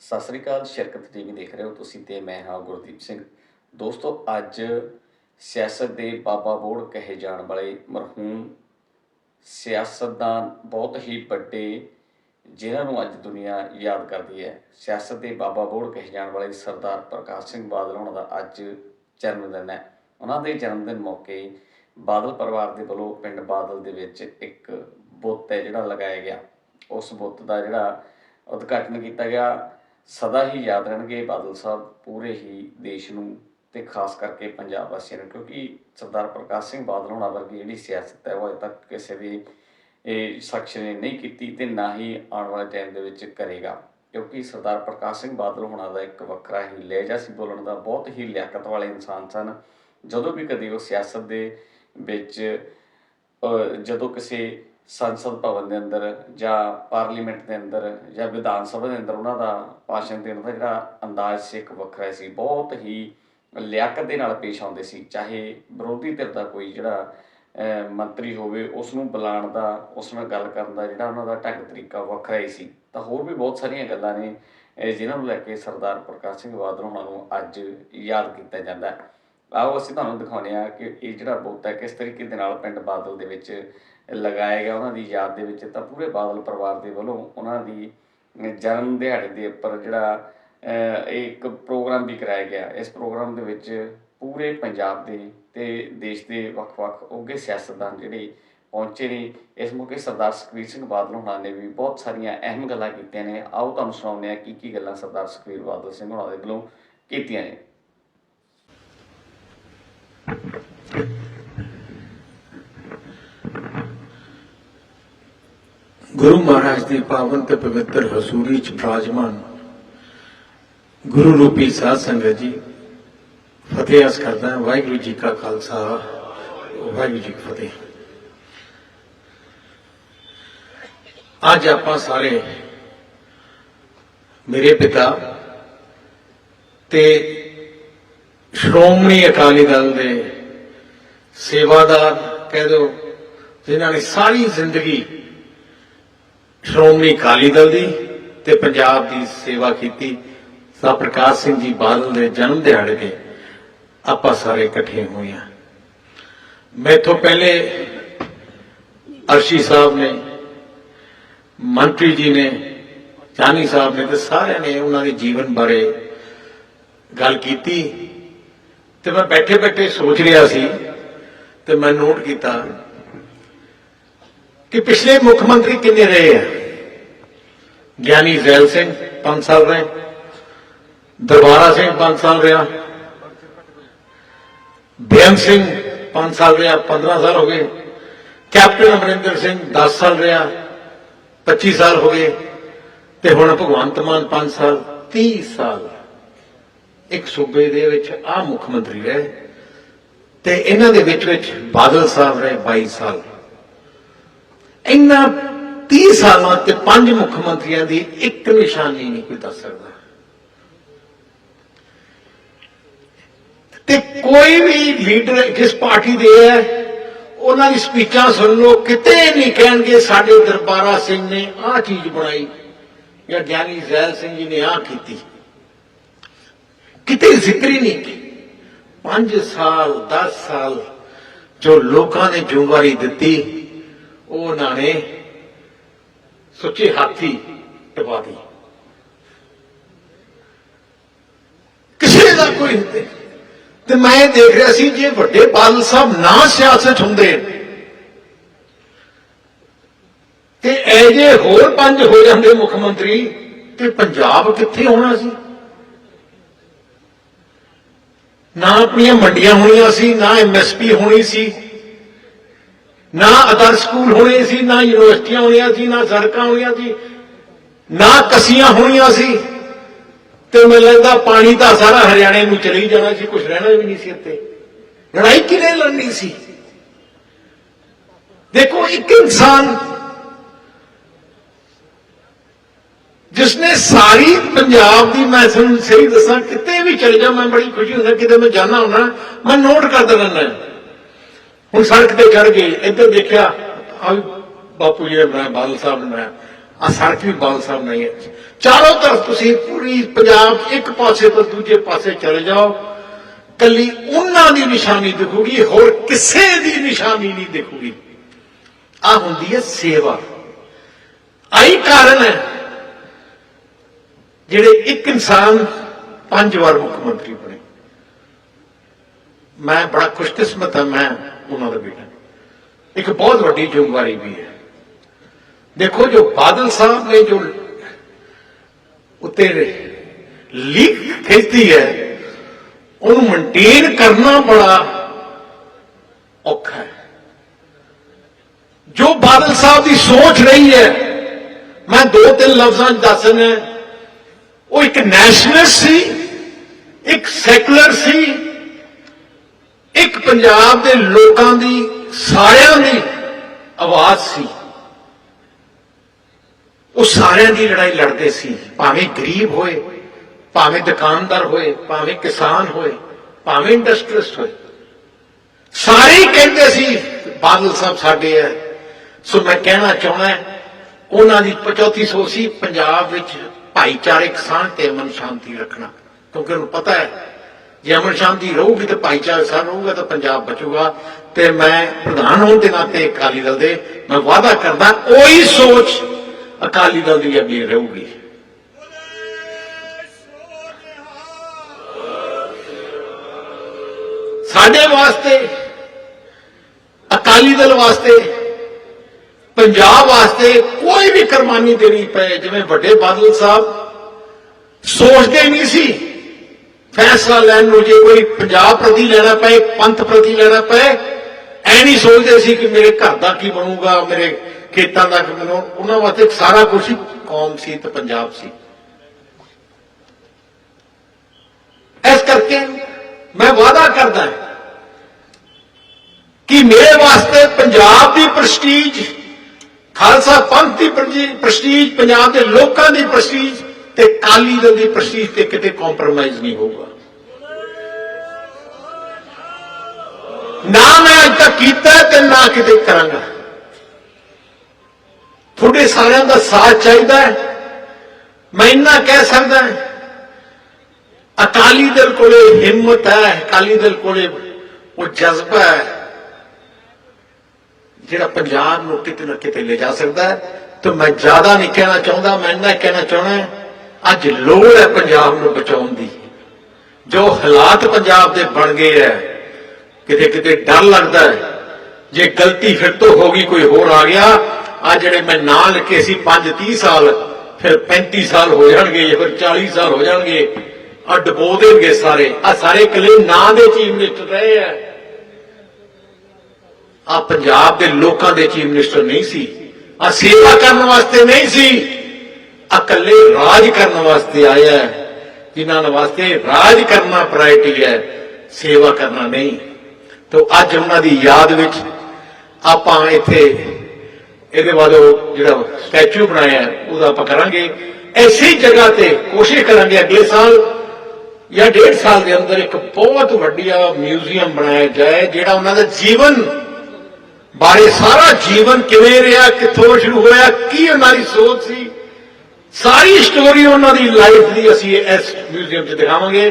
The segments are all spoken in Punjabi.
ਸਤਿ ਸ੍ਰੀ ਅਕਾਲ, ਸ਼ਰਕਤ ਟੀਵੀ ਦੇਖ ਰਹੇ ਹੋ ਤੁਸੀਂ ਤੇ ਮੈਂ ਹਾਂ ਗੁਰਦੀਪ ਸਿੰਘ। ਦੋਸਤੋ, ਅੱਜ ਸਿਆਸਤ ਦੇ ਬਾਬਾ ਬੋੜ ਕਹੇ ਜਾਣ ਵਾਲੇ ਮਰਹੂਮ ਸਿਆਸਤਦਾਨ ਬਹੁਤ ਹੀ ਵੱਡੇ ਜਿਨ੍ਹਾਂ ਨੂੰ ਅੱਜ ਦੁਨੀਆ ਯਾਦ ਕਰਦੀ ਹੈ। ਸਿਆਸਤ ਦੇ ਬਾਬਾ ਬੋੜ ਕਹੇ ਜਾਣ ਵਾਲੇ ਸਰਦਾਰ ਪ੍ਰਕਾਸ਼ ਸਿੰਘ ਬਾਦਲ ਉਹਨਾਂ ਦਾ ਅੱਜ ਜਨਮ ਦਿਨ ਹੈ। ਉਹਨਾਂ ਦੇ ਜਨਮ ਦਿਨ ਮੌਕੇ ਬਾਦਲ ਪਰਿਵਾਰ ਦੇ ਵੱਲੋਂ ਪਿੰਡ ਬਾਦਲ ਦੇ ਵਿੱਚ ਇੱਕ ਬੁੱਤ ਹੈ ਜਿਹੜਾ ਲਗਾਇਆ ਗਿਆ। ਉਸ ਬੁੱਤ ਦਾ ਜਿਹੜਾ ਉਦਘਾਟਨ ਕੀਤਾ ਗਿਆ। ਸਦਾ ਹੀ ਯਾਦ ਰਹਿਣਗੇ ਬਾਦਲ ਸਾਹਿਬ ਪੂਰੇ ਹੀ ਦੇਸ਼ ਨੂੰ ਤੇ ਖਾਸ ਕਰਕੇ ਪੰਜਾਬ ਵਾਸੀਆਂ ਨੂੰ, ਕਿਉਂਕਿ ਸਰਦਾਰ ਪ੍ਰਕਾਸ਼ ਸਿੰਘ ਬਾਦਲ ਹੋਣਾ ਵਰਗੀ ਜਿਹੜੀ ਸਿਆਸਤ ਹੈ, ਉਹ ਅਜੇ ਤੱਕ ਕਿਸੇ ਵੀ ਇਹ ਸ਼ਖਸ ਨੇ ਨਹੀਂ ਕੀਤੀ ਤੇ ਨਾ ਹੀ ਆਉਣ ਵਾਲੇ ਟਾਈਮ ਦੇ ਵਿੱਚ ਕਰੇਗਾ। ਕਿਉਂਕਿ ਸਰਦਾਰ ਪ੍ਰਕਾਸ਼ ਸਿੰਘ ਬਾਦਲ ਹੋਣਾ ਦਾ ਇੱਕ ਵੱਖਰਾ ਹੀ ਲਹਿਜਾ ਸੀ ਬੋਲਣ ਦਾ, ਬਹੁਤ ਹੀ ਲਿਆਕਤ ਵਾਲੇ ਇਨਸਾਨ ਸਨ। ਜਦੋਂ ਵੀ ਕਦੇ ਉਹ ਸਿਆਸਤ ਦੇ ਵਿੱਚ ਜਦੋਂ ਕਿਸੇ ਸੰਸਦ ਭਵਨ ਦੇ ਅੰਦਰ ਜਾਂ ਪਾਰਲੀਮੈਂਟ ਦੇ ਅੰਦਰ ਜਾਂ ਵਿਧਾਨ ਸਭਾ ਦੇ ਅੰਦਰ ਉਹਨਾਂ ਦਾ ਭਾਸ਼ਣ ਦੇਣ ਦਾ ਜਿਹੜਾ ਅੰਦਾਜ਼ ਸੀ, ਇੱਕ ਵੱਖਰਾ ਸੀ, ਬਹੁਤ ਹੀ ਲਿਆਕਤ ਦੇ ਨਾਲ ਪੇਸ਼ ਆਉਂਦੇ ਸੀ। ਚਾਹੇ ਵਿਰੋਧੀ ਧਿਰ ਦਾ ਕੋਈ ਜਿਹੜਾ ਮੰਤਰੀ ਹੋਵੇ ਉਸ ਨੂੰ ਬੁਲਾਉਣ ਦਾ, ਉਸ ਨਾਲ ਗੱਲ ਕਰਨ ਦਾ ਜਿਹੜਾ ਉਹਨਾਂ ਦਾ ਢੰਗ ਤਰੀਕਾ ਵੱਖਰਾ ਹੀ ਸੀ। ਤਾਂ ਹੋਰ ਵੀ ਬਹੁਤ ਸਾਰੀਆਂ ਗੱਲਾਂ ਨੇ ਅਹ ਜਿਨ੍ਹਾਂ ਨੂੰ ਲੈ ਕੇ ਸਰਦਾਰ ਪ੍ਰਕਾਸ਼ ਸਿੰਘ ਬਾਦਲ ਹੋਣਾ ਨੂੰ ਅੱਜ ਯਾਦ ਕੀਤਾ ਜਾਂਦਾ। ਆਓ ਅਸੀਂ ਤੁਹਾਨੂੰ ਦਿਖਾਉਂਦੇ ਹਾਂ ਕਿ ਇਹ ਜਿਹੜਾ ਬੁੱਤ ਹੈ, ਕਿਸ ਤਰੀਕੇ ਦੇ ਨਾਲ ਪਿੰਡ ਬਾਦਲ ਦੇ ਵਿੱਚ ਲਗਾਇਆ ਗਿਆ ਉਹਨਾਂ ਦੀ ਯਾਦ ਦੇ ਵਿੱਚ, ਤਾਂ ਪੂਰੇ ਬਾਦਲ ਪਰਿਵਾਰ ਦੇ ਵੱਲੋਂ ਉਹਨਾਂ ਦੀ ਜਨਮ ਦਿਹਾੜੇ ਦੇ ਉੱਪਰ ਜਿਹੜਾ ਇਹ ਇੱਕ ਪ੍ਰੋਗਰਾਮ ਵੀ ਕਰਾਇਆ ਗਿਆ। ਇਸ ਪ੍ਰੋਗਰਾਮ ਦੇ ਵਿੱਚ ਪੂਰੇ ਪੰਜਾਬ ਦੇ ਤੇ ਦੇਸ਼ ਦੇ ਵੱਖ-ਵੱਖ ਉੱਘੇ ਸਿਆਸਤਦਾਨ ਜਿਹੜੇ ਪਹੁੰਚੇ ਨੇ। ਇਸ ਮੌਕੇ ਸਰਦਾਰ ਸੁਖਬੀਰ ਸਿੰਘ ਬਾਦਲ ਹੋਣਾ ਨੇ ਵੀ ਬਹੁਤ ਸਾਰੀਆਂ ਅਹਿਮ ਗੱਲਾਂ ਕੀਤੀਆਂ ਨੇ। ਆਓ ਤੁਹਾਨੂੰ ਸੁਣਾਉਂਦੇ ਹਾਂ ਕੀ ਕੀ ਗੱਲਾਂ ਸਰਦਾਰ ਸੁਖਬੀਰ ਬਾਦਲ ਸਿੰਘ ਹੋਣਾ ਦੇ ਵੱਲੋਂ ਕੀਤੀਆਂ ਨੇ। ਗੁਰੂ ਮਹਾਰਾਜ ਦੀ ਪਾਵਨ ਤੇ ਪਵਿੱਤਰ ਹਜ਼ੂਰੀ ਚ ਬਰਾਜਮਾਨ ਗੁਰੂ ਰੂਪੀ ਸਾਧ ਸੰਗਤ ਜੀ, ਫਤਿਹ ਅਸ ਕਰਦਾ ਹਾਂ। ਵਾਹਿਗੁਰੂ ਜੀ ਕਾ ਖਾਲਸਾ, ਵਾਹਿਗੁਰੂ ਜੀ ਕੀ ਫਤਿਹ ਅੱਜ ਆਪਾਂ ਸਾਰੇ ਮੇਰੇ ਪਿਤਾ ਤੇ ਸ਼੍ਰੋਮਣੀ ਅਕਾਲੀ ਦਲ ਦੇ ਸੇਵਾਦਾਰ, ਕਹਿ ਦਿਓ, ਜਿਨ੍ਹਾਂ ਨੇ ਸਾਰੀ ਜ਼ਿੰਦਗੀ ਸ਼੍ਰੋਮਣੀ ਅਕਾਲੀ ਦਲ ਦੀ ਤੇ ਪੰਜਾਬ ਦੀ ਸੇਵਾ ਕੀਤੀ। ਸਾ ਪ੍ਰਕਾਸ਼ ਸਿੰਘ ਜੀ ਬਾਦਲ ਦੇ ਜਨਮ ਦਿਹਾੜੇ ਤੇ ਆਪਾਂ ਸਾਰੇ ਇਕੱਠੇ ਹੋਏ ਹਾਂ। ਮੈਥੋਂ ਪਹਿਲੇ ਅਰਸ਼ੀ ਸਾਹਿਬ ਨੇ, ਮੰਤਰੀ ਜੀ ਨੇ, ਚਾਨੀ ਸਾਹਿਬ ਨੇ ਤੇ ਸਾਰਿਆਂ ਨੇ ਉਹਨਾਂ ਦੇ ਜੀਵਨ ਬਾਰੇ ਗੱਲ ਕੀਤੀ। ਤੇ ਮੈਂ ਬੈਠੇ ਬੈਠੇ ਸੋਚ ਰਿਹਾ ਸੀ ਤੇ ਮੈਂ ਨੋਟ ਕੀਤਾ ਕਿ ਪਿਛਲੇ ਮੁੱਖ ਮੰਤਰੀ ਕਿੰਨੇ ਰਹੇ ਆ? ਗਿਆਨੀ ਜ਼ੈਲ ਸਿੰਘ 5 ਸਾਲ ਰਹੇ। ਦਰਬਾਰਾ ਸਿੰਘ 5 ਸਾਲ ਰਿਹਾ। ਬੇਅੰਤ ਸਿੰਘ 5 ਸਾਲ ਰਿਹਾ 15 ਸਾਲ ਹੋ ਗਏ। ਕੈਪਟਨ ਅਮਰਿੰਦਰ ਸਿੰਘ 10 ਸਾਲ ਰਿਹਾ 25 ਸਾਲ ਹੋ ਗਏ। ਤੇ ਹੁਣ ਭਗਵੰਤ ਮਾਨ 5 ਸਾਲ 30 ਸਾਲ। ਇੱਕ ਸੂਬੇ ਦੇ ਵਿੱਚ ਆ ਮੁੱਖ ਮੰਤਰੀ ਰਹੇ। ਤੇ ਇਹਨਾਂ ਦੇ ਵਿੱਚ ਵਿੱਚ ਬਾਦਲ ਸਾਹਿਬ ਰਹੇ 22 ਸਾਲ। ਇੰਨਾ 30 ਸਾਲਾਂ ਤੇ ਪੰਜ ਮੁੱਖ ਮੰਤਰੀਆਂ ਦੀ ਇੱਕ ਨਿਸ਼ਾਨੀ ਨਹੀਂ ਕੋਈ ਦੱਸ ਸਕਦਾ। ਤੇ ਕੋਈ ਵੀ ਲੀਡਰ ਜਿਸ ਪਾਰਟੀ ਦੇ ਹੈ, ਉਹਨਾਂ ਦੀ ਸਪੀਚਾਂ ਸੁਣ ਲਓ, ਕਿਤੇ ਨਹੀਂ ਕਹਿਣਗੇ ਸਾਡੇ ਦਰਬਾਰਾ ਸਿੰਘ ਨੇ ਆਹ ਚੀਜ਼ ਬਣਾਈ ਜਾਂ ਗਿਆਨੀ ਜ਼ੈਲ ਸਿੰਘ ਜੀ ਨੇ ਆਹ ਕੀਤੀ। ਕਿਤੇ ਜ਼ਿਕਰ ਹੀ ਨਹੀਂ 5 ਸਾਲ 10 ਸਾਲ ਜੋ ਲੋਕਾਂ ਨੇ ਜ਼ਿੰਮੇਵਾਰੀ ਦਿੱਤੀ ਉਹ ਉਹਨਾਂ ਨੇ ਸੁੱਚੇ ਹਾਥੀ ਟਪਾ ਦੀ ਕਿਸੇ ਦਾ ਕੋਈ ਹੁੰਦੇ ਤੇ ਮੈਂ ਦੇਖ ਰਿਹਾ ਸੀ ਜੇ ਵੱਡੇ ਬਾਦਲ ਸਾਹਿਬ ਨਾ ਸਿਆਸਤ ਹੁੰਦੇ, ਤੇ ਇਹ ਜੇ ਹੋਰ ਪੰਜ ਹੋ ਜਾਂਦੇ ਮੁੱਖ ਮੰਤਰੀ, ਤੇ ਪੰਜਾਬ ਕਿੱਥੇ ਹੋਣਾ ਸੀ? ਨਾ ਆਪਣੀਆਂ ਮੰਡੀਆਂ ਹੋਣੀਆਂ ਸੀ, ਨਾ ਐਮਐਸਪੀ ਹੋਣੀ ਸੀ। ਨਾ ਆਦਰਸ਼ ਸਕੂਲ ਹੋਣੇ ਸੀ, ਨਾ ਯੂਨੀਵਰਸਿਟੀਆਂ ਹੋਣੀਆਂ ਸੀ, ਨਾ ਸੜਕਾਂ ਹੋਣੀਆਂ ਸੀ, ਨਾ ਕਸੀਆਂ ਹੋਣੀਆਂ ਸੀ। ਤੇ ਮੈਨੂੰ ਲੱਗਦਾ ਪਾਣੀ ਤਾਂ ਸਾਰਾ ਹਰਿਆਣੇ ਨੂੰ ਚਲੀ ਜਾਣਾ ਸੀ ਕੁਝ ਰਹਿਣਾ ਵੀ ਨਹੀਂ ਸੀ ਇੱਥੇ। ਲੜਾਈ ਕਿਨੇ ਲੜਨੀ ਸੀ? ਦੇਖੋ, ਇੱਕ ਇਨਸਾਨ ਜਿਸਨੇ ਸਾਰੀ ਪੰਜਾਬ ਦੀ, ਮੈਂ ਤੁਹਾਨੂੰ ਸਹੀ ਦੱਸਾਂ, ਕਿਤੇ ਵੀ ਚਲੇ ਜਾ, ਮੈਂ ਬੜੀ ਖੁਸ਼ੀ ਹੁੰਦਾ ਕਿਤੇ ਮੈਂ ਜਾਣਾ ਹੁੰਦਾ, ਮੈਂ ਨੋਟ ਕਰਦਾ ਰਹਿੰਦਾ ਹੁਣ ਸੜਕ ਤੇ ਚੜ ਗਏ, ਇੱਧਰ ਦੇਖਿਆ ਆ ਬਾਪੂ ਜੀ ਨੇ ਬਣਾਇਆ ਬਾਦਲ ਸਾਹਿਬ ਨੇ ਬਣਾਇਆ ਆ ਸੜਕ ਵੀ ਬਾਦਲ ਸਾਹਿਬ ਨੇ ਬਣਾਈ ਹੈ। ਚਾਰੋਂ ਤਰਫ ਤੁਸੀਂ ਪੂਰੀ ਪੰਜਾਬ ਇੱਕ ਪਾਸੇ ਤੋਂ ਦੂਜੇ ਪਾਸੇ ਚਲੇ ਜਾਓ। ਕੱਲੀ ਉਹਨਾਂ ਦੀ ਨਿਸ਼ਾਨੀ ਦਿਖੂਗੀ, ਹੋਰ ਕਿਸੇ ਦੀ ਨਿਸ਼ਾਨੀ ਨਹੀਂ ਦਿਖੂਗੀ। ਆ ਹੁੰਦੀ ਹੈ ਸੇਵਾ। ਆਈ ਕਾਰਨ ਹੈ, ਜਿਹੜੇ ਇੱਕ ਇਨਸਾਨ ਪੰਜ ਵਾਰ ਮੁੱਖ ਮੰਤਰੀ ਮੈਂ ਬੜਾ ਖੁਸ਼ਕਿਸਮਤ ਹਾਂ, ਮੈਂ ਉਹਨਾਂ ਦਾ ਬੇਟਾ। ਇੱਕ ਬਹੁਤ ਵੱਡੀ ਜ਼ਿੰਮੇਵਾਰੀ ਵੀ ਹੈ। ਦੇਖੋ ਜੋ ਬਾਦਲ ਸਾਹਿਬ ਨੇ ਜੋ ਉੱਤੇ ਲੀਕ ਖੇਤੀ ਹੈ, ਉਹਨੂੰ ਮੇਨਟੇਨ ਕਰਨਾ ਬੜਾ ਔਖਾ ਹੈ। ਜੋ ਬਾਦਲ ਸਾਹਿਬ ਦੀ ਸੋਚ ਰਹੀ ਹੈ, ਮੈਂ ਦੋ ਤਿੰਨ ਲਫ਼ਜ਼ਾਂ 'ਚ ਦੱਸਣਾ ਉਹ ਇੱਕ ਨੈਸ਼ਨਲਿਸਟ ਸੀ, ਇੱਕ ਸੈਕੂਲਰ ਸੀ ਇੱਕ ਪੰਜਾਬ ਦੇ ਲੋਕਾਂ ਦੀ, ਸਾਰਿਆਂ ਦੀ ਆਵਾਜ਼ ਸੀ। ਉਹ ਸਾਰਿਆਂ ਦੀ ਲੜਾਈ ਲੜਦੇ ਸੀ। ਭਾਵੇਂ ਗਰੀਬ ਹੋਏ, ਭਾਵੇਂ ਦੁਕਾਨਦਾਰ ਹੋਏ, ਭਾਵੇਂ ਕਿਸਾਨ ਹੋਏ, ਭਾਵੇਂ ਇੰਡਸਟਰੀਸਟ ਹੋਏ। ਸਾਰੇ ਕਹਿੰਦੇ ਸੀ, ਬਾਦਲ ਸਾਹਿਬ ਸਾਡੇ ਹੈ ਸੋ ਮੈਂ ਕਹਿਣਾ ਚਾਹੁੰਦਾ ਉਹਨਾਂ ਦੀ ਪਚੌਤੀ ਸੋ ਸੀ, ਪੰਜਾਬ ਵਿੱਚ ਭਾਈਚਾਰਕ ਸਾਂਝ ਤੇ ਅਮਨ ਸ਼ਾਂਤੀ ਰੱਖਣਾ। ਕਿਉਂਕਿ ਉਹਨੂੰ ਪਤਾ ਹੈ ਜੇ ਅਮਨ ਸ਼ਾਂਤੀ ਰਹੂਗੀ ਤੇ ਭਾਈਚਾਰਕ ਸਾਂਝ ਰਹੂਗਾ ਤਾਂ ਪੰਜਾਬ ਬਚੂਗਾ। ਤੇ ਮੈਂ ਪ੍ਰਧਾਨ ਹੋਣ ਦੇ ਨਾਤੇ ਅਕਾਲੀ ਦਲ ਦੇ ਮੈਂ ਵਾਅਦਾ ਕਰਦਾ ਕੋਈ ਸੋਚ ਅਕਾਲੀ ਦਲ ਦੀ ਅੱਗੇ ਰਹੂਗੀ। ਸਾਡੇ ਵਾਸਤੇ, ਅਕਾਲੀ ਦਲ ਵਾਸਤੇ, ਪੰਜਾਬ ਵਾਸਤੇ ਕੋਈ ਵੀ ਕੁਰਬਾਨੀ ਦੇਣੀ ਪਏ, ਜਿਵੇਂ ਵੱਡੇ ਬਾਦਲ ਸਾਹਿਬ ਸੋਚਦੇ ਨਹੀਂ ਸੀ। ਫੈਸਲਾ ਲੈਣ ਨੂੰ ਜੇ ਕੋਈ ਪੰਜਾਬ ਪ੍ਰਤੀ ਲੈਣਾ ਪਏ, ਪੰਥ ਪ੍ਰਤੀ ਲੈਣਾ ਪਏ, ਐ ਨਹੀਂ ਸੋਚਦੇ ਸੀ ਕਿ ਮੇਰੇ ਘਰ ਦਾ ਕੀ ਬਣੂਗਾ, ਮੇਰੇ ਖੇਤਾਂ ਦਾ ਕੀ ਬਣੂ। ਉਹਨਾਂ ਵਾਸਤੇ ਸਾਰਾ ਕੁਝ ਕੌਮ ਸੀ ਤੇ ਪੰਜਾਬ ਸੀ। ਇਸ ਕਰਕੇ ਮੈਂ ਵਾਅਦਾ ਕਰਦਾ ਕਿ ਮੇਰੇ ਵਾਸਤੇ ਪੰਜਾਬ ਦੀ ਪ੍ਰਸਟੀਜ, ਖਾਲਸਾ ਪੰਥ ਦੀ ਪ੍ਰਸਟੀਜ, ਪੰਜਾਬ ਦੇ ਲੋਕਾਂ ਦੀ ਪ੍ਰਸਟੀਜ ਤੇ ਕਾਲੀ ਦਲ ਦੀ ਪ੍ਰਸਟੀਜ ਤੇ ਕਿਤੇ ਕੰਪਰੋਮਾਈਜ਼ ਨਹੀਂ ਹੋਊਗਾ। ਨਾ ਮੈਂ ਅੱਜ ਤੱਕ ਕੀਤਾ ਤੇ ਨਾ ਕਿਤੇ ਕਰਾਂਗਾ। ਤੁਹਾਡੇ ਸਾਰਿਆਂ ਦਾ ਸਾਥ ਚਾਹੀਦਾ ਹੈ। ਮੈਂ ਇੰਨਾ ਕਹਿ ਸਕਦਾ ਅਕਾਲੀ ਦਲ ਕੋਲੇ ਹਿੰਮਤ ਹੈ, ਅਕਾਲੀ ਦਲ ਕੋਲੇ ਉਹ ਜਜ਼ਬਾ ਹੈ, ਜਿਹੜਾ ਪੰਜਾਬ ਨੂੰ ਕਿਤੇ ਨਾ ਕਿਤੇ ਲੈ ਜਾ ਸਕਦਾ ਹੈ। ਤੇ ਮੈਂ ਜ਼ਿਆਦਾ ਨਹੀਂ ਕਹਿਣਾ ਚਾਹੁੰਦਾ, ਮੈਂ ਇੰਨਾ ਕਹਿਣਾ ਚਾਹੁੰਦਾ ਅੱਜ ਲੋੜ ਹੈ ਪੰਜਾਬ ਨੂੰ ਬਚਾਉਣ ਦੀ। ਜੋ ਹਾਲਾਤ ਪੰਜਾਬ ਦੇ ਬਣ ਗਏ ਹੈ, ਕਿਤੇ ਕਿਤੇ ਡਰ ਲੱਗਦਾ ਹੈ। ਜੇ ਗਲਤੀ ਫਿਰ ਤੋਂ ਹੋ ਗਈ, ਕੋਈ ਹੋਰ ਆ ਗਿਆ, ਆ ਜਿਹੜੇ ਮੈਂ ਨਾਂ ਲਿਖੇ ਸੀ 5 30 ਸਾਲ, ਫਿਰ 35 ਸਾਲ ਹੋ ਜਾਣਗੇ ਫਿਰ 40 ਸਾਲ ਹੋ ਜਾਣਗੇ, ਆ ਡਬੋ ਦੇਣਗੇ ਸਾਰੇ। ਆ ਸਾਰੇ ਇਕੱਲੇ ਨਾਂ ਦੇ ਚੀਫ ਮਿਨਿਸਟਰ ਰਹੇ ਆ ਆ ਪੰਜਾਬ ਦੇ ਲੋਕਾਂ ਦੇ ਚੀਫ ਮਿਨਿਸਟਰ ਨਹੀਂ ਸੀ। ਆ ਸੇਵਾ ਕਰਨ ਵਾਸਤੇ ਨਹੀਂ ਸੀ। ਇਕੱਲੇ ਰਾਜ ਕਰਨ ਵਾਸਤੇ ਆਇਆ ਹੈ। ਜਿਨ੍ਹਾਂ ਦੇ ਵਾਸਤੇ ਰਾਜ ਕਰਨਾ ਪ੍ਰਾਇੋਰਟੀ ਹੈ, ਸੇਵਾ ਕਰਨਾ ਨਹੀਂ। ਤੋਂ ਅੱਜ ਉਹਨਾਂ ਦੀ ਯਾਦ ਵਿੱਚ ਆਪਾਂ ਇੱਥੇ ਇਹਦੇ ਬਾਅਦ ਉਹ ਜਿਹੜਾ ਸਟੈਚੂ ਬਣਾਇਆ ਉਹਦਾ ਆਪਾਂ ਕਰਾਂਗੇ। ਐਸੀ ਜਗ੍ਹਾ ਤੇ ਕੋਸ਼ਿਸ਼ ਕਰਾਂਗੇ ਅਗਲੇ ਸਾਲ ਜਾਂ ਡੇਢ ਸਾਲ ਦੇ ਅੰਦਰ ਇੱਕ ਬਹੁਤ ਵੱਡੀਆ ਮਿਊਜ਼ੀਅਮ ਬਣਾਇਆ ਜਾਏ, ਜਿਹੜਾ ਉਹਨਾਂ ਦਾ ਜੀਵਨ, ਬਾਰੇ ਸਾਰਾ ਜੀਵਨ ਕਿਵੇਂ ਰਿਹਾ, ਕਿੱਥੋਂ ਸ਼ੁਰੂ ਹੋਇਆ, ਕੀ ਉਹਨਾਂ ਦੀ ਸੋਚ ਸੀ। ਸਾਰੀ ਸਟੋਰੀ ਉਹਨਾਂ ਦੀ ਲਾਈਫ ਦੀ ਅਸੀਂ ਇਸ ਮਿਊਜ਼ੀਅਮ 'ਚ ਦਿਖਾਵਾਂਗੇ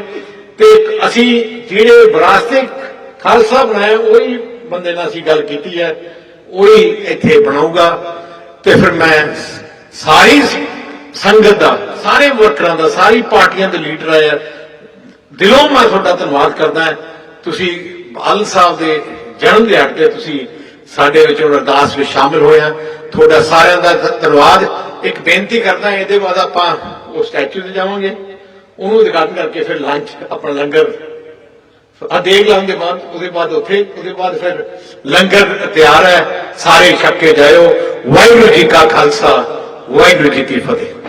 ਤੇ ਅਸੀਂ ਜਿਹੜੇ ਵਿਰਾਸਤੇ ਖਾਲਸਾ ਬਣਾਇਆ, ਉਹੀ ਬੰਦੇ ਨਾਲ ਅਸੀਂ ਗੱਲ ਕੀਤੀ ਹੈ, ਉਹੀ ਇੱਥੇ ਬਣਾਊਗਾ। ਤੇ ਫਿਰ ਮੈਂ ਸਾਰੀ ਸੰਗਤ ਦਾ, ਸਾਰੇ ਵਰਕਰਾਂ ਦਾ, ਸਾਰੀ ਪਾਰਟੀਆਂ ਦੇ ਲੀਡਰ ਆਇਆ ਦਿਲੋਂ ਮੈਂ ਤੁਹਾਡਾ ਧੰਨਵਾਦ ਕਰਦਾ ਤੁਸੀਂ ਬਾਲ ਸਾਹਿਬ ਦੇ ਜਨਮ ਦਿਹਾੜੇ ਤੇ ਤੁਸੀਂ ਸਾਡੇ ਵਿੱਚ ਅਰਦਾਸ ਵਿੱਚ ਸ਼ਾਮਿਲ ਹੋਇਆ ਤੁਹਾਡਾ ਸਾਰਿਆਂ ਦਾ ਧੰਨਵਾਦ। ਇੱਕ ਬੇਨਤੀ ਕਰਦਾ ਇਹਦੇ ਬਾਅਦ ਆਪਾਂ ਉਹ ਸਟੈਚੂ ਤੇ ਜਾਵਾਂਗੇ। ਉਹਨੂੰ ਉਦਘਾਟਨ ਕਰਕੇ ਫਿਰ ਲੰਚ ਆਪਣਾ ਲੰਗਰ। ਆ ਦੇਖ ਲਾਂਗੇ ਬਾਅਦ, ਉਹਦੇ ਬਾਅਦ ਉੱਥੇ, ਉਹਦੇ ਬਾਅਦ ਫਿਰ ਲੰਗਰ ਤਿਆਰ ਹੈ। ਸਾਰੇ ਛੱਕ ਕੇ ਜਾਇਓ। ਵਾਹਿਗੁਰੂ ਜੀ ਕਾ ਖਾਲਸਾ, ਵਾਹਿਗੁਰੂ ਜੀ ਕੀ ਫਤਿਹ।